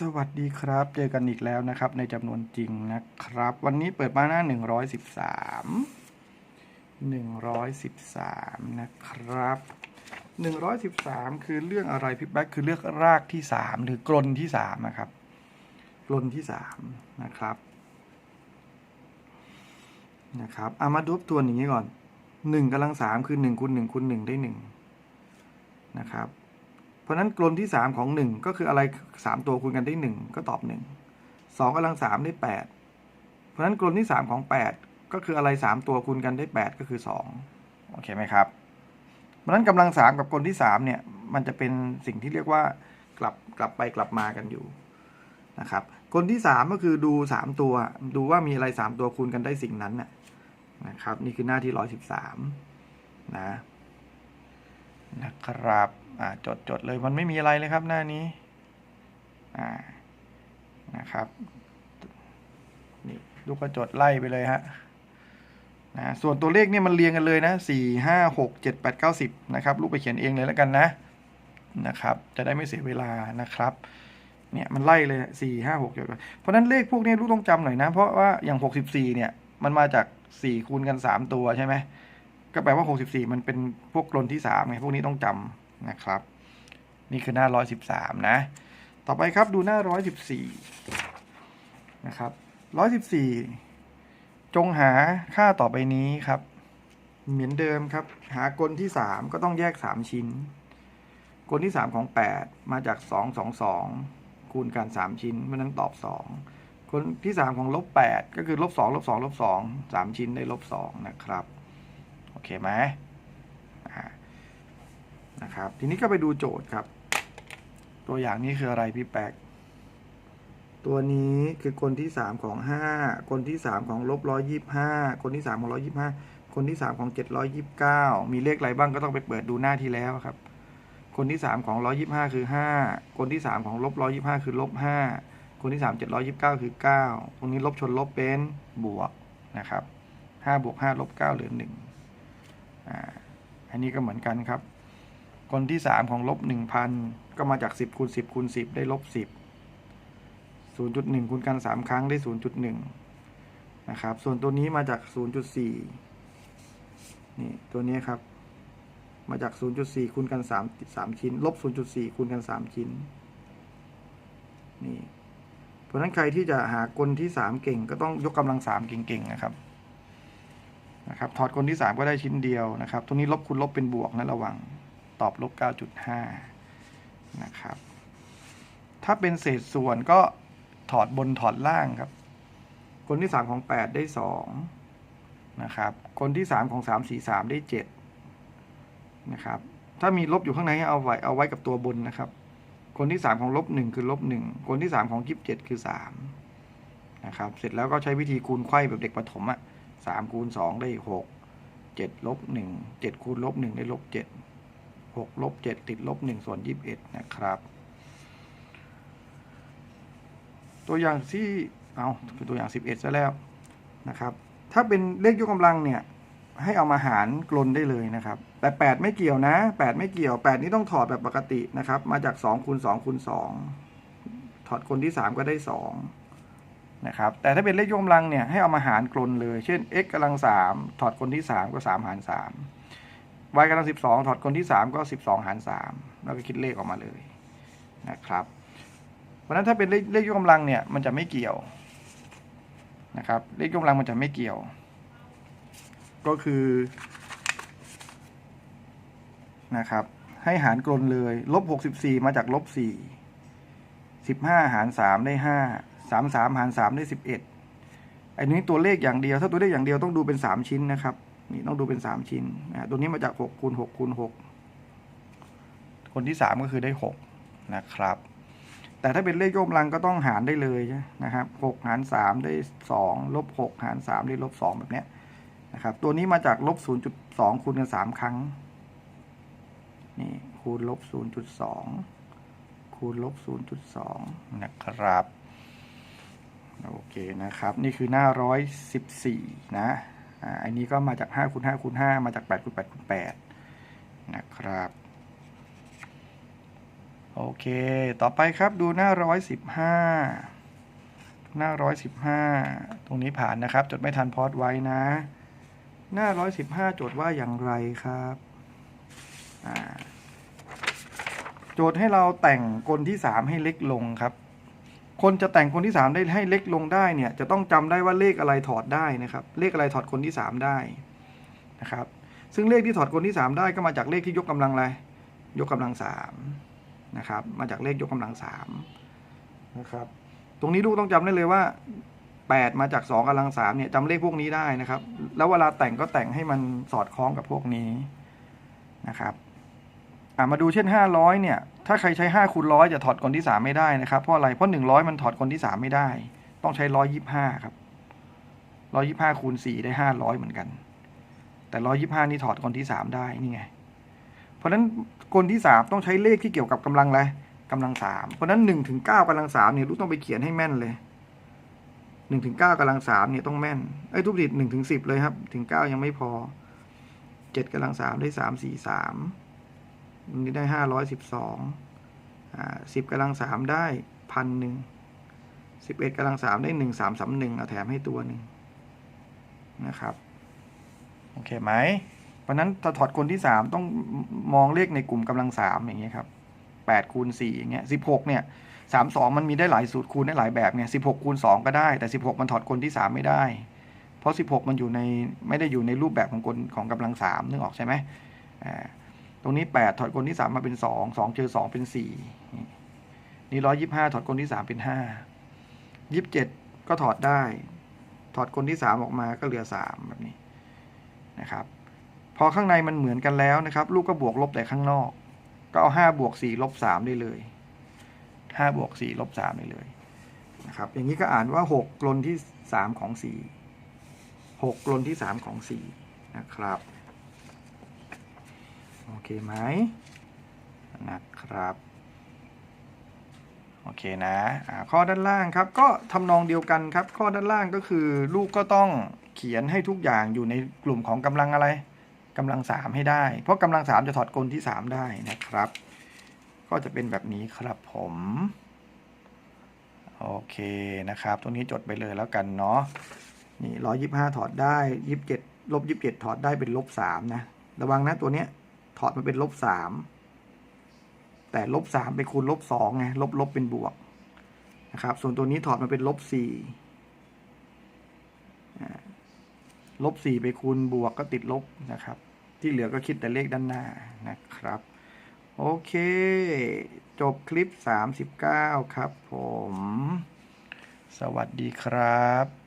สวัสดีครับ เจอกันอีกแล้วนะครับ ในจำนวนจริงนะครับ วันนี้เปิดมาหน้า 113 113 นะครับ 113 คือเรื่องอะไรพี่แบ๊กคือเรื่องรากที่ 3 หรือกลนที่ 3 นะครับ กลนที่ 3 นะครับ นะครับเอามาดูตัวอย่างนี้ก่อน 1กำลัง3คือ1คูณ1คูณ1ได้ 1 นะครับ เพราะฉะนั้นกลนที่สามของหนึ่งก็คืออะไรสามตัวคูณกันได้หนึ่งก็ตอบหนึ่งสองกำลังสามได้แปดเพราะฉะนั้นกลนที่สามของแปดก็คืออะไรสามตัวคูณกันได้แปดก็คือสองโอเคไหมครับ เพราะนั้นกำลังสามกับกลนที่สามเนี่ยมันจะเป็นสิ่งที่เรียกว่ากลับกลับไปกลับมากันอยู่นะครับกลที่สามก็คือดูสามตัว ดูว่ามีอะไรสามตัวคูณกันได้สิ่งนั้นน่ะนะครับนี่คือหน้าที่ร้อยสิบสามนะ นะครับจดจดเลยมันไม่มีอะไรเลยครับหน้านี้นะครับนี่ลูกก็จดไล่ไปเลยฮะนะส่วนตัวเลขเนี่ยมันเรียงกันเลยนะสี่ห้าหกเจ็ดแปดเก้าสิบนะครับลูกไปเขียนเองเลยแล้วกันนะนะครับจะได้ไม่เสียเวลานะครับเนี่ยมันไล่เลยสี่ห้าหกเจ็ดเพราะฉะนั้นเลขพวกนี้ลูกต้องจำหน่อยนะ เพราะว่าอย่างหกสิบสี่เนี่ยมันมาจากสี่คูณกันสามตัวใช่ไหม ก็แปลว่าหกสิบสี่มันเป็นพวกกลนที่สามไงพวกนี้ต้องจำนะครับ นี่คือหน้าร้อยสิบสามนะ ต่อไปครับดูหน้าร้อยสิบสี่นะครับร้อยสิบสี่จงหาค่าต่อไปนี้ครับ เหมือนเดิมครับ หากลที่สามก็ต้องแยกสามชิ้น กลที่สามของแปดมาจากสองสองสองคูณกันสามชิ้นเพราะนั้นตอบสองคนที่สามของลบแปดก็คือลบสองลบสองลบสองสามชิ้นได้ลบสองนะครับ เคไหมนะครับ ทีนี้ก็ไปดูโจทย์ครับ ตัวอย่างนี้คืออะไรพี่แป๊กตัวนี้คือกลที่สามของห้ากลที่สามของลบร้อยยี่ห้ากลที่สามของร้อยยี่ห้ากลที่สามของเจ็ดร้อยยี่บเก้ามีเลขอะไรบ้างก็ต้องไปเปิดดูหน้าที่แล้วครับคนที่สามของร้อยยี่ห้าคือห้าคนที่สามของลบร้อยยี่ห้าคือลบห้าคนที่สามเจ็ดร้อยยี่บเก้าคือเก้าตรงนี้ลบชนลบเป็นบวกนะครับห้าบวกห้าลบเก้าเหลือหนึ่ง อันนี้ก็เหมือนกันครับ คนที่สามของลบหนึ่งพันก็มาจากสิบคูณสิบคูณสิบได้ลบสิบศูนย์จุดหนึ่งคูณกันสามครั้งได้ศูนย์จุดหนึ่งนะครับ ส่วนตัวนี้มาจากศูนย์จุดสี่นี่ตัวนี้ครับ มาจาก 0.4คูณกัน 3 3 ชิ้น ลบ 0.4คูณกัน 3 ชิ้น นี่ เพราะฉะนั้นใครที่จะหากลที่ 3 เก่งก็ต้องยกกำลัง 3 เก่งๆนะครับ นะครับถอดกลที่ 3 ก็ได้ชิ้นเดียวนะครับ ตรงนี้ลบคูณลบเป็นบวกนะระวังตอบลบ 9.5 นะครับ ถ้าเป็นเศษส่วนก็ถอดบนถอดล่างครับกลที่ 3 ของ 8 ได้ 2 นะครับกลที่ 3 ของ 3 4 3 ได้ 7 นะครับ ถ้ามีลบอยู่ข้างในให้เอาไว้เอาไว้กับตัวบนนะครับ คนที่สามของลบหนึ่งคือลบหนึ่งคนที่สามของยี่สิบเจ็ดคือสามนะครับ เสร็จแล้วก็ใช้วิธีคูณไขว้แบบเด็กประถมอะ สามคูณสองได้หกเจ็ดลบหนึ่งเจ็ดคูณลบหนึ่งได้ลบเจ็ดหกลบเจ็ดติดลบหนึ่งส่วนยี่สิบเอ็ดนะครับ ตัวอย่างที่เอาคือตัวอย่างสิบเอ็ดซะแล้วนะครับ ถ้าเป็นเลขยกกำลังเนี่ยให้เอามาหารกลนได้เลยนะครับ แต่ 8 ไม่เกี่ยวนะ 8 ไม่เกี่ยว 8 นี้ต้องถอดแบบปกตินะครับ มาจาก2คูณ2คูณ2ถอดกลที่ 3 ก็ได้ 2 นะครับ แต่ถ้าเป็นเลขยกกำลังเนี่ยให้เอามาหารกลนเลย เช่น x กำลัง 3 ถอดกลที่ 3 ก็ 3 หาร 3 y กำลัง 12 ถอดกลที่ 3 ก็ 12 หาร 3 แล้วก็คิดเลขออกมาเลยนะครับ เพราะนั้นถ้าเป็นเลขเลขยกกำลังเนี่ยมันจะไม่เกี่ยวนะครับ เลขยกกำลังมันจะไม่เกี่ยว ก็คือนะครับให้หารกลนเลยลบหกสิบสี่มาจากลบสี่สิบห้ารสามได้ห้า สามสามหารสามได้สิบเอ็ดอันนี้ตัวเลขอย่างเดียว ถ้าตัวเลขอย่างเดียวต้องดูเป็นสามชิ้นนะครับนี่ต้องดูเป็นสามชิ้นนะตัวนี้มาจากหกคูณหกคูณหกคนที่สามก็คือได้หกนะครับ แต่ถ้าเป็นเลขยกกำลังก็ต้องหารได้เลยนะครับหกหารสามได้สองลบหกหารสามได้ลบสองแบบเนี้ยนะครับตัวนี้มาจากลบ0.2คูณกัน3ครั้งนี่คูณลบ0.2คูณลบ0.2นะครับ โอเคนะครับ นี่คือหน้า 114 นะอ่าอันนี้ก็มาจาก5คูณ5คูณ5มาจาก8คูณ8คูณ8นะครับโอเค ต่อไปครับดูหน้าร้อยสิบห้าหน้าร้อยสิบห้าตรงนี้ผ่านนะครับ จดไม่ทันพอดไว้นะ หน้าร้อยสิบห้าโจทย์ว่าอย่างไรครับโจทย์ให้เราแต่งกลที่สามให้เล็กลงครับ คนจะแต่งคนที่สามได้ให้เล็กลงได้เนี่ยจะต้องจำได้ว่าเลขอะไรถอดได้นะครับ เลขอะไรถอดคนที่สามได้นะครับ ซึ่งเลขที่ถอดคนที่สามได้ก็มาจากเลขที่ยกกำลังอะไรยกกำลังสามนะครับ มาจากเลขยกกำลังสามนะครับ ตรงนี้ลูกต้องจำได้เลยว่าแปดมาจากสองกำลังสามเนี่ยจำเลขพวกนี้ได้นะครับ แล้วเวลาแต่งก็แต่งให้มันสอดคล้องกับพวกนี้นะครับมาดูเช่นห้าร้อยเนี่ย ถ้าใครใช้ห้าคูณร้อยจะถอดคนที่สามไม่ได้นะครับ เพราะอะไร เพราะหนึ่งร้อยมันถอดคนที่สามไม่ได้ ต้องใช้ร้อยยี่ห้าครับร้อยี่ห้าคูณสี่ได้ห้าร้อยเหมือนกัน แต่ร้อยี่ห้านี่ถอดคนที่สามได้นี่ไง เพราะฉะนั้นกลที่สามต้องใช้เลขที่เกี่ยวกับกำลังอะไรกำลังสามเพราะฉะนั้นหนึ่งถึงเก้ากำลังสามเนี่ยลูกต้องไปเขียนให้แม่นเลยหนึ่งถึงเก้ากำลังสามเนี่ยต้องแม่นไอ้ทุกผิดหนึ่งถึงสิบเลยครับ ถึงเก้ายังไม่พอเจ็ดกำลังสามได้สามสี่สาม อันนี้ได้ห้าร้อยสิบสองอ่าสิบกำลังสามได้พันหนึ่งสิบเอ็ดกำลังสามได้หนึ่งสามสามหนึ่งเอาแถมให้ตัวหนึ่งนะครับ โอเคไหม เพราะฉะนั้นถ้าถอดคนที่สามต้องมองเลขในกลุ่มกำลังสามอย่างเงี้ยครับแปดคูณสี่อย่างเงี้ยสิบหกเนี่ยสามสองมันมีได้หลายสูตรคูณได้หลายแบบเนี่ยสิบหกคูณสองก็ได้แต่สิบหกมันถอดคนที่สามไม่ได้ เพราะสิบหกมันอยู่ในไม่ได้อยู่ในรูปแบบของคนของกำลังสามนึกออกใช่ไหมอ่า ตรงนี้แปดถอดคนที่สามมาเป็นสองสองเจอสองเป็นสี่นี่ร้อยยี่ห้าถอดคนที่สามเป็นห้ายี่สิบเจ็ดก็ถอดได้ ถอดคนที่สามออกมาก็เหลือสามแบบนี้นะครับพอข้างในมันเหมือนกันแล้วนะครับ ลูกก็บวกลบแต่ข้างนอก ก็เอาห้าบวกสี่ลบสามได้เลยห้าบวกสี่ลบสามได้เลยนะครับอย่างนี้ก็อ่านว่าหกกลนที่สามของสี่หกกลนที่สามของสี่นะครับ โอเคไหมนะครับ โอเคนะอ่าข้อด้านล่างครับ ก็ทำนองเดียวกันครับ ข้อด้านล่างก็คือลูกก็ต้องเขียนให้ทุกอย่างอยู่ในกลุ่มของกำลังอะไรกำลังสามให้ได้ เพราะกำลังสามจะถอดกลที่สามได้นะครับ ก็จะเป็นแบบนี้ครับผมโอเคนะครับ ตรงนี้จดไปเลยแล้วกันเนาะ นี่ร้อยยิบห้าถอดได้ยิบเจ็ดลบยิบเจ็ดถอดได้เป็นลบสามนะ ระวังนะตัวเนี้ย ถอดมาเป็นลบสามแต่ลบสามไปคูณลบสองไงลบลบเป็นบวกนะครับ ส่วนตัวนี้ถอดมาเป็นลบสี่ลบสี่ไปคูณบวกก็ติดลบนะครับ ที่เหลือก็คิดแต่เลขด้านหน้านะครับ โอเค จบคลิป 39 ครับผม สวัสดีครับ